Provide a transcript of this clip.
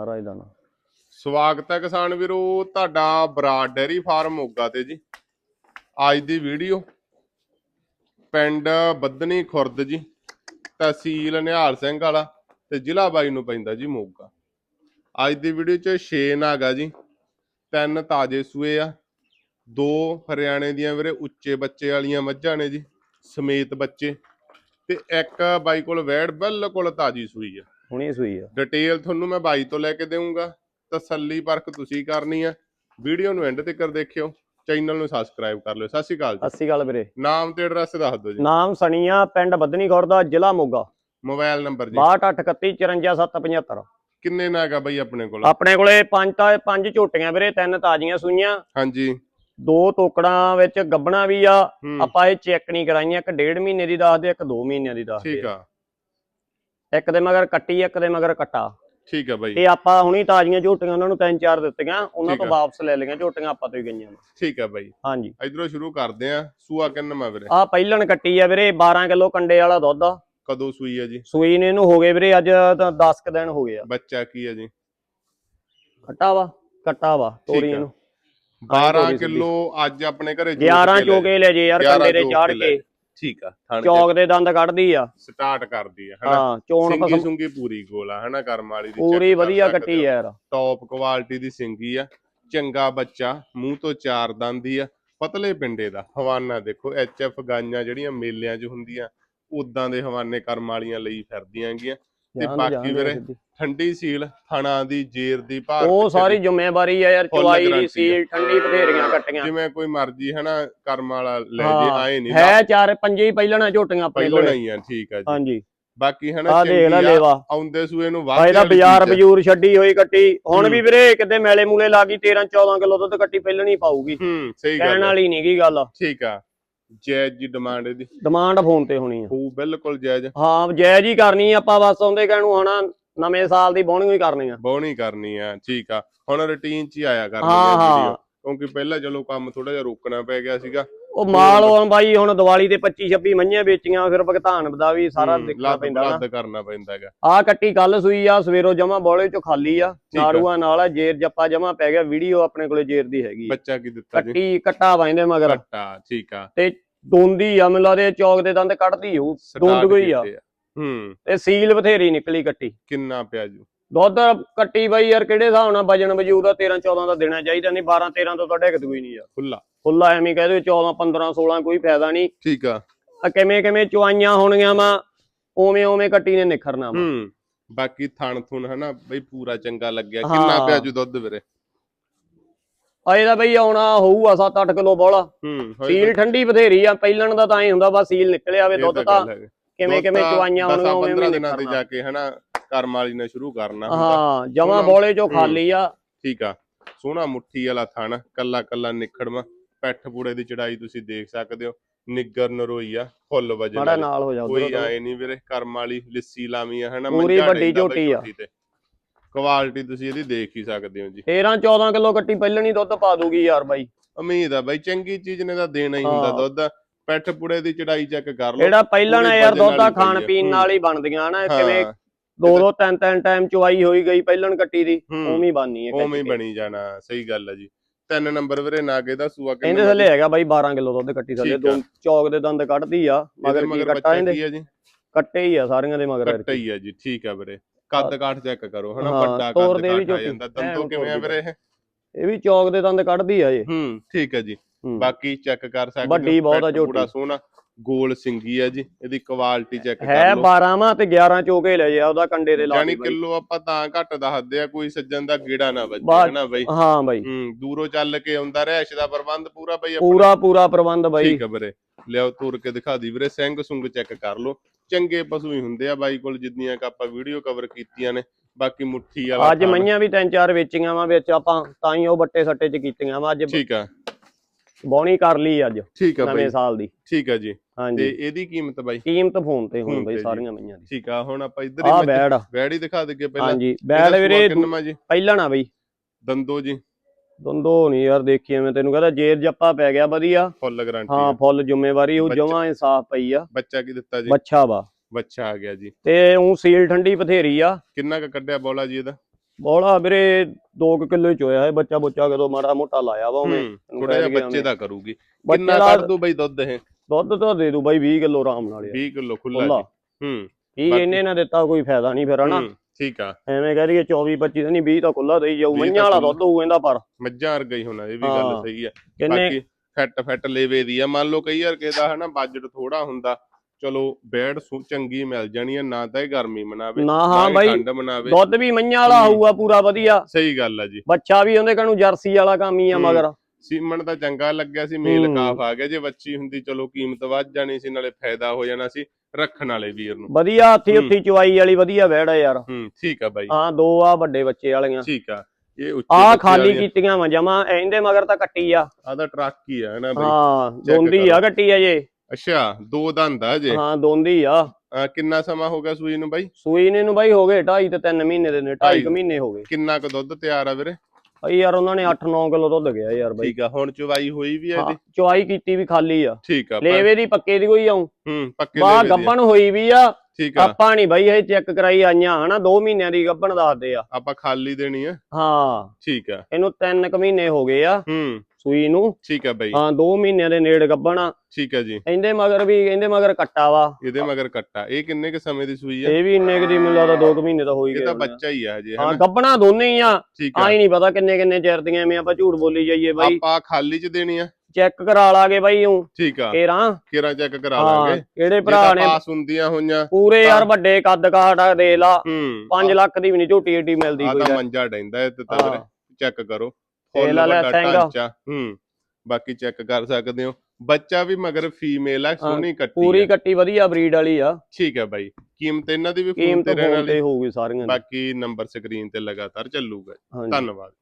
ਸਾਰਾ ਇਹਦਾ ਨਾ। ਸਵਾਗਤ ਹੈ ਕਿਸਾਨ ਵੀਰੋ, ਤੁਹਾਡਾ ਬਰਾਡ ਡੇਰੀ ਫਾਰਮ ਮੋਗਾ ਤੇ ਜੀ। ਅੱਜ ਦੀ ਵੀਡੀਓ, ਪਿੰਡ ਬੱਦਨੀ ਖੁਰਦ ਜੀ, ਤਹਿਸੀਲ ਨਿਹਾਲ ਸਿੰਘ ਵਾਲਾ ਤੇ ਜ਼ਿਲ੍ਹਾ ਬਾਈ ਨੂੰ ਪੈਂਦਾ ਜੀ ਮੋਗਾ। ਅੱਜ ਦੀ ਵੀਡੀਓ 'ਚ 6 ਨਾਗਾ ਜੀ, ਤਿੰਨ ਤਾਜੇ ਸੂਏ ਆ, ਦੋ ਹਰਿਆਣੇ ਦੀਆਂ ਵੀਰੇ ਉੱਚੇ ਬੱਚੇ ਵਾਲੀਆਂ ਮੱਝਾਂ ਨੇ ਜੀ, ਸਮੇਤ ਬੱਚੇ ਤੇ ਇੱਕ ਬਾਈ ਕੋਲ ਵੈੜ ਬਿਲਕੁਲ ਤਾਜੀ ਸੂਈ ਆ। ਹੁਣੀ ਸੂਈ ਆ। ਡਿਟੇਲ ਤੁਹਾਨੂੰ ਮੈਂ ਬਾਈ ਤੋਂ ਲੈ ਕੇ ਦੇਵਾਂਗਾ ਤਸੱਲੀ ਪਰਖ ਤੁਸੀਂ ਕਰਨੀ ਆ। ਵੀਡੀਓ ਨੂੰ ਐਂਡ ਤੱਕ ਦੇਖਿਓ। ਚੈਨਲ ਨੂੰ ਸਬਸਕ੍ਰਾਈਬ ਕਰ ਲਿਓ। ਸਤਿ ਸ਼੍ਰੀ ਅਕਾਲ ਜੀ। ਅੱਸੀ ਗੱਲ ਵੀਰੇ। ਨਾਮ ਤੇ ਐਡਰੈਸ ਦੱਸ ਦਿਓ ਜੀ। ਨਾਮ ਸਣੀਆ ਪਿੰਡ ਬੱਦਨੀ ਖੁਰਦਾ ਜ਼ਿਲ੍ਹਾ ਮੋਗਾ। ਮੋਬਾਈਲ ਨੰਬਰ ਜੀ। 6231545775 ਕਿੰਨੇ ਨਾਗ ਆ ਬਾਈ ਆਪਣੇ ਕੋਲ? ਆਪਣੇ ਕੋਲੇ ਪੰਜ ਤਾਂ ਪੰਜ ਝੋਟੀਆਂ ਵੀਰੇ ਤਿੰਨ ਤਾਜ਼ੀਆਂ ਸੂਈਆਂ। ਹਾਂਜੀ। ਦੋ ਤੋਕੜਾਂ ਵਿੱਚ ਗੱਬਣਾ ਵੀ ਆ। ਆਪਾਂ ਇਹ ਚੈੱਕ ਨਹੀਂ ਕਰਾਈਆਂ। ਇੱਕ ਡੇਢ ਮਹੀਨੇ ਦੀ ਦੱਸਦੇ ਇੱਕ 2 ਮਹੀਨਿਆਂ ਦੀ ਦੱਸਦੇ ਠੀਕ ਆ। ਇੱਕ ਦੇ ਮਗਰ ਕੱਟੀ ਇੱਕ ਦੇ ਮਗਰ ਕੱਟਾ। ਠੀਕ ਆ ਬਾਈ। ਤੇ ਆਪਾਂ ਹੁਣੀ ਤਾਜ਼ੀਆਂ ਝੋਟੀਆਂ ਉਹਨਾਂ ਨੂੰ ਤਿੰਨ ਚਾਰ ਦਿੱਤੀਆਂ ਉਹਨਾਂ ਤੋਂ। ਵਾਪਸ ਲੈ ਲਈਆਂ ਝੋਟੀਆਂ ਆਪਾਂ ਤੋਂ ਹੀ ਗਈਆਂ। ਠੀਕ ਆ ਬਾਈ। ਹਾਂਜੀ। ਇਧਰੋਂ ਸ਼ੁਰੂ ਕਰਦੇ ਆ ਸੂਆ ਕਿੰਨਾ ਵੀਰੇ? ਆ ਪਹਿਲਣ ਕੱਟੀ ਆ ਵੀਰੇ 12 ਕਿਲੋ ਕੰਡੇ ਵਾਲਾ ਦੁੱਧ ਆ। ਕਦੋਂ ਸੂਈ ਆ ਜੀ? ਸੂਈ ਨੇ ਇਹਨੂੰ ਹੋ ਗਏ ਵੀਰੇ ਅੱਜ ਤਾਂ 10 ਕ ਦਿਨ ਹੋ ਗਏ ਆ। ਬੱਚਾ ਕੀ ਆ ਜੀ? ਕੱਟਾ ਵਾ ਕੱਟਾ ਵਾ ਤੋਰੀ ਆ। ਇਹਨੂੰ 12 ਤੋਰੀ ਕਿਲੋ ਅੱਜ ਆਪਣੇ ਘਰੇ 11 ਚੋਕੇ ਲੈ ਜੇ ਯਾਰ 11 ਕੰਡੇ ਦੇ ਚੋਗ ਚਾੜ ਕੇ ਲੈ। ਕੇ। ਠੀਕ ਆ ਥਣ ਚੌਕ ਦੇ ਦੰਦ ਕੱਢਦੀ ਆ। ਸਟਾਰਟ ਕਰਦੀ ਆ ਹਨਾ? ਹਾਂ ਚੋਣ ਸਿੰਗੀ ਸੁੰਗੀ ਪੂਰੀ ਗੋਲ ਆ ਹਨਾ? ਕਰਮ ਵਾਲੀ ਦੀ ਪੂਰੀ ਵਧੀਆ ਕੱਟੀ। ਯਾਰ। ਟੌਪ ਕੁਆਲਿਟੀ ਦੀ ਸਿੰਗੀ ਆ ਚੰਗਾ ਬੱਚਾ ਮੂੰਹ ਤੋਂ ਚਾਰ ਦੰਦੀ ਆ ਪਤਲੇ ਪਿੰਡੇ ਦਾ ਹਵਾਨਾ ਦੇਖੋ ਐਫ ਗਾਈਆਂ ਜਿਹੜੀਆਂ ਮੇਲਿਆਂ 'ਚ ਹੁੰਦੀਆਂ ਉਦਾਂ ਦੇ ਹਵਾਨੇ ਕਰਮ ਵਾਲੀਆਂ ਲਈ ਫਿਰਦੀਆਂ ਗੀਆਂ। ਤੇ ਬਾਕੀ ਵੀਰੇ। ਠੰਡੀ ਸੀਲ ਥਣਾ ਦੀ ਜੇਰ ਦੀ ਭਾਰ ਉਹ ਸਾਰੀ। ਜ਼ਿੰਮੇਵਾਰੀ ਆ ਯਾਰ guarantee ਦੀ। ਸੀਲ ਠੰਡੀ ਬਥੇਰੀਆਂ ਕੱਟੀਆਂ ਜਿਵੇਂ ਕੋਈ ਮਰਜ਼ੀ ਹਨਾ ਕਰਮ ਵਾਲਾ ਲੈ ਜੇ ਆਏ ਨਹੀਂ ਹੈ ਚਾਰ ਪੰਜੇ ਹੀ ਪਹਿਲਣਾ ਝੋਟੀਆਂ ਆਪਣੇ ਕੋਲ ਹੀ ਆ ਠੀਕ ਆ ਜੀ ਹਾਂਜੀ ਬਾਕੀ ਹਨਾ ਚੰਗੀ ਆਉਂਦੇ ਸੂਏ ਨੂੰ ਵਾਧੇ ਇਹਦਾ ਬਾਜ਼ਾਰ। ਬਜੂਰ ਛੱਡੀ ਹੋਈ ਕੱਟੀ ਹੁਣ। ਵੀ ਵੀਰੇ ਕਿਤੇ ਮੈਲੇ ਮੂਲੇ ਲਾ ਗਈ 13 14 ਕਿਲੋ ਦੁੱਧ ਕੱਟੀ ਪਹਿਲਣੀ ਪਾਊਗੀ ਹੂੰ ਸਹੀ ਕਹਿਣ ਗੱਲ ਆ। ਵਾਲੀ ਨਹੀਂਗੀ ਗੱਲ ਠੀਕ ਆ ਜੈਜ ਦੀ ਡਿਮਾਂਡ ਇਹਦੀ। ਡਿਮਾਂਡ ਫੋਨ ਤੇ ਹੋਣੀ ਆ। ਉਹ ਬਿਲਕੁਲ ਜਾਇਜ਼ ਹਾਂ ਜਾਇਜ਼ ਹੀ ਕਰਨੀ ਆ ਆਪਾਂ ਬਸ ਆਉਂਦੇ ਕਹਿਣ ਨੂੰ ਹਣਾ ਨਵੇਂ ਸਾਲ ਦੀ ਬੋਣੀ ਹੀ ਕਰਨੀ ਆ। ਬੋਣੀ ਕਰਨੀ ਆ ਠੀਕ ਆ। ਹੁਣ ਰੁਟੀਨ ਚ ਹੀ ਆਇਆ ਕਰਨੀ ਹਾਂ, ਹੈ ਹਾਂ। ਵੀਡੀਓ ਕਿਉਂਕਿ ਪਹਿਲਾਂ ਚਲੋ ਕੰਮ ਥੋੜਾ ਜਿਹਾ ਰੋਕਣਾ ਪੈ ਗਿਆ ਸੀਗਾ। ਉਹ ਮਾਲ ਹੁਣ ਬਾਈ ਹੁਣ ਦੀਵਾਲੀ ਤੇ 25 26 ਮੰਝੀਆਂ ਵੇਚੀਆਂ ਫਿਰ ਭੁਗਤਾਨ ਦਾ ਵੀ ਸਾਰਾ ਦੇਖਣਾ ਪੈਂਦਾ ਨਾ। ਲੱਦ ਕਰਨਾ ਪੈਂਦਾ ਹੈਗਾ। ਆ ਕੱਟੀ ਕੱਲ ਸੂਈ ਆ ਸਵੇਰੋ ਜਮਾ ਬੋਲੇ ਚੋਂ ਖਾਲੀ ਆ। ਨਾੜੂਆਂ ਨਾਲ ਆ ਜੇਰ ਜੱਪਾ ਜਮਾ ਪੈ ਗਿਆ ਵੀਡੀਓ ਆਪਣੇ ਕੋਲੇ ਜੇਰ ਦੀ ਹੈਗੀ। ਬੱਚਾ ਕੀ ਦਿੱਤਾ ਜੀ? ਕੱਟੀ ਕੱਟਾ ਵਾਂਦੇ ਮਗਰ। ਕੱਟਾ ਠੀਕ ਆ। ਤੇ ਦੋਂਦੀ ਆ ਲੱਗਦਾ ਇਹ ਚੌਕ ਦੇ ਦੰਦ ਕੱਢਦੀ ਹੋਊ ਦੋਂਦ ਕੋਈ ਆ। ਹੂੰ। ਤੇ ਸੀਲ ਬਥੇਰੀ ਨਿਕਲੀ ਕੱਟੀ। ਕਿੰਨਾ ਪਿਆ ਜੂ? ਦੁੱਧ ਕੱਟੀ ਬਾਈ ਯਾਰ ਕਿਹੜੇ ਹਿਸਾਬ ਨਾਲ ਵਜਣ ਵਜੂਦ ਦਾ 13 14 ਦਾ ਦੇਣਾ ਚਾਹੀਦਾ ਨਹੀਂ 12 13 ਤੋਂ ਤਾਂ ਡਿੱਗਦੀ ਕੋਈ ਨਹੀਂ ਯਾਰ। ਖੁੱਲਾ ਖੁੱਲਾ ਐਵੇਂ ਕਹਿ ਦਿਓ 14 15 16 ਕੋਈ ਫਾਇਦਾ ਨਹੀਂ। ਠੀਕ ਆ। ਆ ਕਿਵੇਂ ਕਿਵੇਂ ਚੁਆਈਆਂ ਹੋਣੀਆਂ ਵਾ ਉਵੇਂ ਉਵੇਂ ਕੱਟੀ ਨੇ ਨਿਖਰਨਾ ਵਾ। ਹੂੰ। ਬਾਕੀ ਥਣ ਥੁਣ ਹਨਾ ਬਈ ਪੂਰਾ ਚੰਗਾ ਲੱਗਿਆ। ਕਿੰਨਾ ਪਿਆ ਜੂ ਦੁੱਧ ਵੀਰੇ? ਆ ਇਹਦਾ ਬਈ ਆਉਣਾ ਹੋਊਗਾ 7-8 ਕਿਲੋ ਬੋਲਾ। ਹੂੰ ਸੀਲ ਠੰਡੀ ਬਥੇਰੀ ਆ ਪਹਿਲਣ ਦਾ ਤਾਂ ਐ ਹੁੰਦਾ ਬਸ ਸੀਲ ਨਿਕਲਿਆ ਇਹ ਦੁੱਧ ਤਾਂ। ਕਿਵੇਂ ਕਿਵੇਂ ਚੁਆਈਆਂ ਹੋਣਗੀਆਂ ਪੰਦਰਾਂ ਉਵੇਂ ਦਿਨਾਂ ਤੇ ਜਾ ਕੇ ਹਨਾ ਕਰਮ ਵਾਲੀ ਨੇ ਸ਼ੁਰੂ ਕਰਨਾ ਹੁੰਦਾ। ਹਾਂ ਜਮਾ ਬੋਲੇ ਹੂੰ। ਖਾਲੀ ਆ। ਠੀਕ ਆ। ਸੋਹਣਾ ਮੁੱਠੀ ਵਾਲਾ ਥਣ ਕੱਲਾ ਕੱਲਾ ਨਿਖੜਵਾ ਪੈਠ ਪੂੜੇ ਦੀ ਚੜਾਈ ਤੁਸੀਂ ਦੇਖ ਸਕਦੇ ਹੋ। ਨਿੱਗਰ ਨਰੋਈ ਆ ਫੁੱਲ ਵਜਨ ਵਾਲੀ। ਨਾਲ ਹੋ ਜਾ ਕੋਈ ਆਏ ਨਹੀਂ ਵੀਰੇ ਕਰਮ ਵਾਲੀ ਲਿੱਸੀ ਲਾਵੀਂ ਆ ਹਨਾ? ਪੂਰੀ ਵੱਡੀ ਝੋਟੀ ਆ। ਕੁਆਲਿਟੀ ਤੁਸੀਂ ਇਹਦੀ ਦੇਖ ਹੀ ਸਕਦੇ ਹੋ ਜੀ। 13 14 ਕਿਲੋ ਕੱਟੀ ਪਹਿਲਣ ਹੀ ਦੁੱਧ ਪਾ ਦੂਗੀ ਯਾਰ ਬਾਈ। ਉਮੀਦ ਆ ਬਾਈ ਚੰਗੀ ਚੀਜ਼ ਨੇ ਤਾਂ ਦੇਣਾ ਹੀ ਹੁੰਦਾ। ਦੁੱਧ। ਪੈਠ ਪੂੜੇ ਦੀ ਚੜਾਈ ਚੈੱਕ ਕਰ ਲਓ। ਜਿਹੜਾ ਪਹਿਲਣ ਪੂਰੀ ਆ ਯਾਰ ਦੁੱਧ ਖਾਣ। ਪੀਣ। ਨਾਲ ਹੀ ਬਣਦੀਆਂ ਹਨਾ ਕਿਵੇਂ ਦੋ ਦੋ ਤਿੰਨ ਤਿੰਨ ਟਾਈਮ ਚੁਆਈ ਹੋਈ ਗਈ ਪਹਿਲਣ ਕੱਟੀ ਦੀ ਹੂੰ। ਉਵੇਂ ਹੀ ਬਣਨੀ ਹੈ ਉਵੇਂ ਹੀ ਬਣੀ ਜਾਣਾ ਸਹੀ ਗੱਲ ਆ ਜੀ। ਤਿੰਨ ਨੰਬਰ ਵੀਰੇ ਨਾਗੇ ਦਾ ਸੂਆ ਇਹਦੇ ਥੱਲੇ ਹੈਗਾ ਬਾਈ 12 ਕਿਲੋ ਦੁੱਧ ਕੱਟੀ ਥੱਲੇ ਆ। ਦੋ ਚੌਕ ਦੇ ਦੰਦ ਕੱਢਦੀ ਆ ਮਗਰ ਕੀ ਕੱਟਾ ਇਹਦੇ? ਆ ਕੱਟੇ ਹੀ ਆ ਸਾਰੀਆਂ ਦੇ ਮਗਰ ਕੱਟਾ ਹੀ ਆ ਜੀ ਠੀਕ ਆ ਵੀਰੇ। ਕੱਦ ਕਾਠ ਚੈੱਕ ਕਰੋ ਹਨਾ ਹਾਂ, ਵੱਡਾ ਕੱਦ ਕਾਠ ਆ ਜਾਂਦਾ। ਦੰਦੋ ਕਿਵੇਂ ਆ ਵੀਰੇ ਇਹ? ਇਹ ਵੀ ਚੌਕ ਦੇ ਦੰਦ ਕੱਢਦੀ ਆ ਇਹ। ਹੂੰ ਠੀਕ ਹੈ ਜੀ। ਹੂੰ। ਬਾਕੀ ਚੈੱਕ ਕਰ ਸਕਦੇ ਹੋ, ਵੱਡੀ ਬਹੁਤ ਆ ਝੋਟੀ। ਪੂਰਾ ਸੋਹਣਾ। ਗੋਲ ਸਿੰਗੀ ਆ ਜੀ ਇਹਦੀ ਕੁਆਲਿਟੀ ਚੈੱਕ ਹੈ ਕਰ ਲਓ। 12 ਵਾਂ ਤੇ 11 ਚੋਕੇ ਲੈ ਜਾ ਉਹਦਾ ਕੰਡੇ ਦੇ ਲਾ ਯਾਨੀ। ਕਿਲੋ ਆਪਾਂ ਤਾਂ ਘੱਟ ਦੱਸਦੇ ਆ ਕੋਈ ਸੱਜਣ ਦਾ ਗੇੜਾ ਨਾ ਵੱਜੇ ਹਨਾ ਬਾਈ? ਹਾਂ ਬਾਈ। ਹੂੰ ਦੂਰੋਂ ਚੱਲ ਕੇ ਆਉਂਦਾ ਰਹਿਸ਼ ਦਾ ਪ੍ਰਬੰਧ ਪੂਰਾ ਬਾਈ ਪੂਰਾ ਪੂਰਾ ਪ੍ਰਬੰਧ ਬਾਈ। ਠੀਕ ਹੈ ਵੀਰੇ। ਲਿਆਓ ਤੁਰ ਕੇ ਦਿਖਾ ਦੀ ਵੀਰੇ ਸਿੰਘ ਸੁੰਗ ਚੈੱਕ ਕਰ ਲਓ। ਚੰਗੇ ਪਸ਼ੂ ਹੀ ਹੁੰਦੇ ਆ ਬਾਈ ਕੋਲ ਜਿੰਨੀਆਂ ਕ ਆਪਾਂ ਵੀਡੀਓ ਕਵਰ ਕੀਤੀਆਂ ਨੇ। ਬਾਕੀ ਮੁੱਠੀ ਵਾਲਾ ਅੱਜ ਮਈਆਂ ਵੀ ਤਿੰਨ ਚਾਰ ਵੇਚੀਆਂ ਵਾ ਵਿੱਚ ਆਪਾਂ ਤਾਂ ਹੀ ਉਹ ਬੱਟੇ ਸੱਟੇ ਚ ਕੀਤੀਆਂ ਵਾ ਅੱਜ ਠੀਕ ਆ। ਬੌਣੀ ਕਰ ਲਈ ਅੱਜ ਠੀਕ ਆ ਬਾਈ। ਨਵੇਂ ਸਾਲ ਦੀ। ਠੀਕ ਆ ਜੀ। ਤੇ ਹਾਂਜੀ ਇਹਦੀ ਕੀਮਤ ਬਾਈ? ਕੀਮਤ ਫੋਨ ਤੇ ਹੁਣ ਬਈ। ਸਾਰੀਆਂ ਮਈਆਂ ਦੀ। ਠੀਕ ਆ ਹੁਣ ਆਪਾਂ ਇੱਧਰ ਆ ਹੀ ਬੈੜ ਆ। ਹੀ ਦਿਖਾ ਦਈਏ ਪਹਿਲਾਂ। ਹਾਂਜੀ ਬੈੜ ਵੀਰੇ ਕਿੰਨਾ ਜੀ? ਪਹਿਲਾਂ ਨਾ ਬਈ। ਦੰਦੋ ਜੀ। ਦੰਦੋ ਨਹੀਂ ਯਾਰ ਦੇਖੀ ਐਵੇਂ ਤੈਨੂੰ ਕਹਿੰਦਾ ਜੇਰ ਜੱਪਾ ਪੈ ਗਿਆ ਵਧੀਆ। ਫੁੱਲ ਗਾਰੰਟੀ ਹਾਂ ਫੁੱਲ ਜ਼ਿੰਮੇਵਾਰੀ ਉਹ ਬੱਚਾ- ਜਮਾਂ ਇਨਸਾਫ ਪਈ ਆ। ਬੱਚਾ ਕੀ ਦਿੱਤਾ ਜੀ? ਬੱਚਾ ਵਾ। ਬੱਚਾ ਆ ਗਿਆ ਜੀ। ਤੇ ਉਹ ਸੀਲ ਠੰਡੀ ਬਥੇਰੀ ਆ। ਕਿੰਨਾ ਕ ਕੱਢਿਆ ਬੋਲਾ ਜੀ ਇਹਦਾ? ਬੋਲਾ ਵੀਰੇ 2 ਕਿਲੋ ਚ ਹੋਇਆ ਹੈ ਬੱਚਾ ਬੁੱਚਾ ਕਦੋਂ ਮਾੜਾ ਮੋਟਾ ਲਾਇਆ ਵਾ ਉਹਨੇ। ਥੋੜਾ ਜਿਹਾ ਬੱਚੇ ਦਾ ਕਰੂਗੀ। ਕਿੰਨਾ ਕੱਢ ਦੂ ਬਈ ਦੁੱਧ ਇਹ? ਦੁੱਧ ਤਾਂ ਦੇ ਦੂ ਬਾਈ 20 ਕਿਲੋ ਆਰਾਮ ਨਾਲ ਯਾਰ 20 ਕਿਲੋ ਖੁੱਲਾ ਜੀ। ਹੂੰ ਕੀ ਬਾਕੀ- ਇਹਨੇ ਨਾ ਦਿੱਤਾ ਕੋਈ ਫਾਇਦਾ ਨਹੀਂ ਫਿਰ ਹਨਾ? ਠੀਕ ਆ। ਐਵੇਂ ਕਹਿ ਦਈਏ 24 25 ਤਾਂ ਨਹੀਂ 20 ਤਾਂ ਖੁੱਲਾ ਦੇਈ ਜਾਊ। 20 ਤਾਂ ਮਈਆਂ ਵਾਲਾ। ਦੁੱਧ ਹੋਊ ਇਹਦਾ ਪਰ। ਮੱਝਾਂ ਵਰਗਾ ਹੀ ਹੋਣਾ ਇਹ ਵੀ ਗੱਲ। ਸਹੀ ਆ। ਕਿੰਨੇ ਫੈਟ ਫੈਟ ਲੇਵੇ ਦੀ ਆ। ਮੰਨ ਲਓ ਕਈ ਵਾਰ ਕਿਸੇ ਹਨਾ ਬਜਟ ਥੋੜਾ ਹੁੰਦਾ। ਚਲੋ ਬੈਡ ਸੁ- ਚੰਗੀ ਮਿਲ ਜਾਣੀ ਆ ਨਾ ਤਾਂ ਇਹ ਗਰਮੀ ਮਨਾਵੇ ਨਾ ਹਾਂ ਹੀ ਬਾਈ ਠੰਡ ਮਨਾਵੇ। ਦੁੱਧ ਵੀ ਮਈਆਂ ਵਾਲਾ ਹੂੰ। ਹੋਊਗਾ ਪੂਰਾ ਵਧੀਆ। ਸਹੀ ਗੱਲ ਆ ਜੀ। ਬੱਚਾ ਵੀ ਉਹਦੇ ਕਣੂ ਜਰਸੀ ਵਾਲਾ ਕੰਮ ਹੀ ਆ ਹੂੰ। ਮਗਰ। ਸੀਮਨ ਤਾਂ ਚੰਗਾ ਲੱਗਿਆ ਸੀ ਮੇਲ ਹੂੰ। ਕਾਫ ਆ ਗਿਆ ਜੇ ਬੱਚੀ ਹੁੰਦੀ ਚਲੋ ਕੀਮਤ ਵੱਧ ਜਾਣੀ ਸੀ ਨਾਲੇ ਫਾਇਦਾ ਹੋ ਜਾਣਾ ਸੀ ਰੱਖਣ ਵਾਲੇ ਵੀਰ ਨੂੰ। ਵਧੀਆ ਹੱਥੀ ਹੂੰ। ਉੱਥੀ ਚਵਾਈ ਵਾਲੀ ਵਧੀਆ ਆ ਯਾਰ। ਹੂੰ ਠੀਕ ਆ ਬਾਈ। ਹਾਂ ਦੋ ਆ ਵੱਡੇ ਬੱਚੇ ਵਾਲੀਆਂ। ਠੀਕ ਆ ਇਹ ਉੱਚੇ ਆ ਖਾਲੀ ਕੀਤੀਆਂ ਵਾ ਜਮਾ ਇਹਦੇ ਮਗਰ ਤਾਂ ਕੱਟੀ ਆ। ਤਾਂ ਟਰੱਕ ਹੀ ਆ ਨਾ ਬਾਈ? ਹਾਂ ਦੋਂਦੀ ਆ। ਕੱਟੀ ਆ ਜੇ। ਅੱਛਾ ਦੋ ਦੰਦ ਆ ਜੇ ਹਾਂ ਦੋਂਦੀ ਆ। ਅਹ ਕਿੰਨਾ ਸਮਾਂ ਹੋ ਗਿਆ ਸੂਈ ਨੂੰ ਬਾਈ? ਸੂਈ ਨੇ ਨੂੰ ਬਾਈ ਹੋ ਗਏ 2.5 ਤੇ 3 ਮਹੀਨੇ ਦੇ ਨੇ 2.5 ਢਾਈ। ਮਹੀਨੇ ਹੋ ਗਏ। ਕਿੰਨਾ ਕੁ ਦੁੱਧ ਤਿਆਰ ਆ ਵੀਰੇ? ਭਾਈ ਯਾਰ ਉਹਨਾਂ ਨੇ 8-9 ਕਿਲੋ ਦੁੱਧ ਗਿਆ ਯਾਰ ਬਾਈ। ਠੀਕ ਆ ਹੁਣ ਚਵਾਈ ਹੋਈ ਵੀ ਆ ਹਾਂ, ਇਹਦੀ ਚਵਾਈ ਕੀਤੀ ਵੀ ਖਾਲੀ ਆ। ਠੀਕ ਆ ਪਰ- ਲੇਵੇ ਦੀ ਪੱਕੇ ਦੀ ਕੋਈ ਆਉਂ। ਹੂੰ ਪੱਕੇ ਬਾ ਲੇਵੇ ਦੀ ਆ। ਗੱਬਣ ਹੋਈ ਵੀ ਆ ਠੀਕ ਆ। ਆਪਾਂ ਨਹੀਂ ਬਾਈ ਇਹ ਚੈੱਕ ਕਰਾਈ ਆਈਆਂ ਹਨਾ 2 ਮਹੀਨਿਆਂ ਦੀ ਗੱਬਣ ਦੱਸਦੇ ਆ। ਆਪਾਂ ਖਾਲੀ ਦੇਣੀ ਆ? ਹਾਂ। ਠੀਕ ਆ। ਇਹਨੂੰ 3 ਕੁ ਮਹੀਨੇ ਹੋ ਗਏ ਆ। ਹੂੰ। ਸੂਈ ਨੂੰ। ਠੀਕ ਆ ਬਾਈ। ਹਾਂ 2 ਮਹੀਨਿਆਂ ਦੇ ਨੇੜ ਗੱਬਣ। ਆ ਠੀਕ ਆ ਜੀ। ਇਹਦੇ ਮਗਰ ਵੀ ਇਹਦੇ ਮਗਰ ਕੱਟਾ ਵਾ। ਇਹਦੇ ਮਗਰ ਕੱਟਾ। ਇਹ ਕਿੰਨੇ ਕ ਸਮੇਂ ਦੀ ਸੂਈ ਆ? ਇਹ ਵੀ ਇੰਨੇ ਕੁ ਦੀ ਮੈਨੂੰ ਲੱਗਦਾ 2 ਮਹੀਨੇ ਤਾਂ ਹੋ ਹੀ ਇਹ ਤਾਂ ਆ। ਬੱਚਾ ਹੀ ਆ ਹਜੇ ਹਾਂ ਗੱਬਣਾ ਦੋਨੇ ਹੀ ਆ। ਆ। ਆਈ ਨਹੀਂ ਪਤਾ ਕਿੰਨੇ ਕਿੰਨੇ ਚਿਰ ਦੀਆਂ ਐਵੇਂ ਆਪਾਂ ਝੂਠ ਬੋਲੀ ਜਾਈਏ ਬਾਈ। ਆਪਾਂ ਖਾਲੀ ਚ ਦੇਣੀ ਆ? ਚੈੱਕ ਕਰਾ ਲਾਗੇ ਬਾਈ ਹੂੰ ਠੀਕ ਆ। ਕੇਰਾਂ? ਕਿਰਾ ਚੈੱਕ ਕਰਾ ਹਾਂ ਲਾਂਗੇ। ਕਿਹੜੇ ਭਰਾ ਤਾਂ ਨੇ? ਪਾਸ ਹੁੰਦੀਆਂ ਹੋਈਆਂ ਪੂਰੇ ਯਾਰ ਤਾਂ- ਵੱਡੇ ਕੱਦ ਆ ਦੇ ਲਾ। ਹੂੰ 5 ਲੱਖ ਦੀ ਵੀ ਨਹੀਂ ਝੋਟੀ ਏਡੀ ਮਿਲਦੀ ਆ ਕੋਈ ਤਾਂ ਲੈ। ਮੰਜਾ ਡੈਂਦਾ ਤੇ ਤਾਂ ਹਾਂ। ਚੈੱਕ ਕਰੋ। ਫੁੱਲ ਲੈ ਲੈ ਵੱਡਾ ਸਿੰਘ। ਢਾਂਚਾ ਹੂੰ ਬਾਕੀ ਚੈੱਕ ਕਰ ਸਕਦੇ ਹੋ। ਬੱਚਾ ਵੀ ਮਗਰ ਫੀਮੇਲ ਆ ਸੋਹਣੀ ਕੱਟੀ ਪੂਰੀ ਕੱਟੀ ਵਧੀਆ ਬਰੀਡ ਵਾਲੀ ਆ। ਠੀਕ ਹੈ ਬਾਈ। ਕੀਮਤ ਇਹਨਾਂ ਦੀ ਵੀ ਫੋਨ ਤੇ ਰਹਿਣ ਵਾਲੀ। ਹੋਊਗੀ ਸਾਰੀਆਂ ਬਾਕੀ ਨੰਬਰ ਸਕਰੀਨ ਤੇ ਲਗਾਤਾਰ ਚੱਲੂਗਾ। ਧੰਨਵਾਦ।